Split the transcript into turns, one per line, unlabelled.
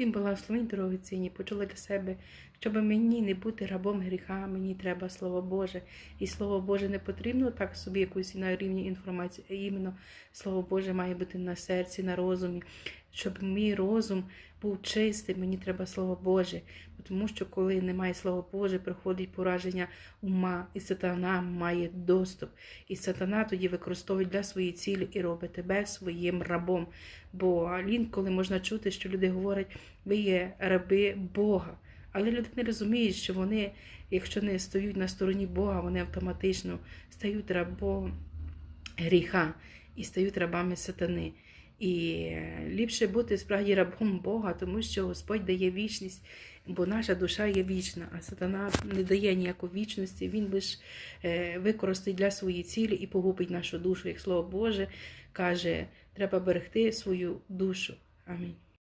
Всім благословень, дорогоцінні, почула для себе, щоб мені не бути рабом гріха, мені треба Слово Боже. І Слово Боже не потрібно так собі якусь на рівні інформації, а іменно Слово Боже має бути на серці, на розумі. Щоб мій розум був чистий, мені треба Слово Боже. Тому що коли немає Слова Боже, приходить пораження ума, і сатана має доступ. І сатана тоді використовує для своєї цілі і робить тебе своїм рабом. Бо інколи можна чути, що люди говорять, ви є раби Бога. Але люди не розуміють, що вони, якщо не стоять на стороні Бога, вони автоматично стають рабом гріха і стають рабами сатани. І ліпше бути справді рабом Бога, тому що Господь дає вічність, бо наша душа є вічна, а сатана не дає ніякої вічності, він лише е, використає для своєї цілі і погубить нашу душу. Як слово Боже каже, треба берегти свою душу. Амінь.